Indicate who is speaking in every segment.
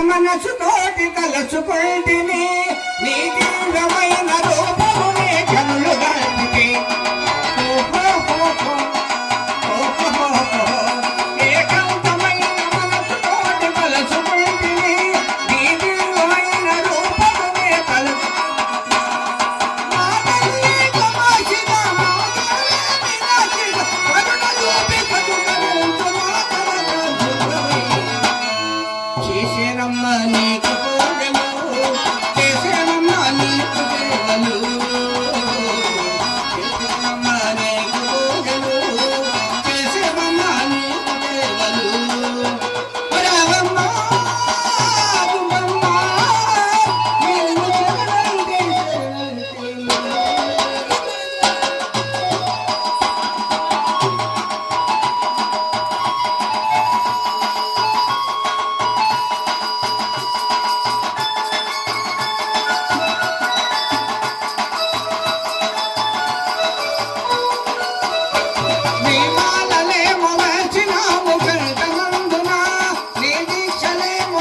Speaker 1: మనసు తోటి తలచుకుంటే నీ తీవ్రమైన రో చేసేనమ్మా నీకు పూజలు చేసేనమ్మా నీకు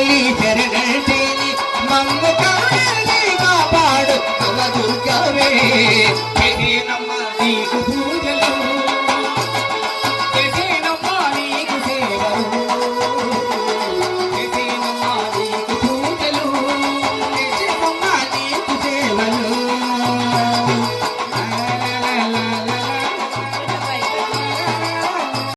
Speaker 1: কালী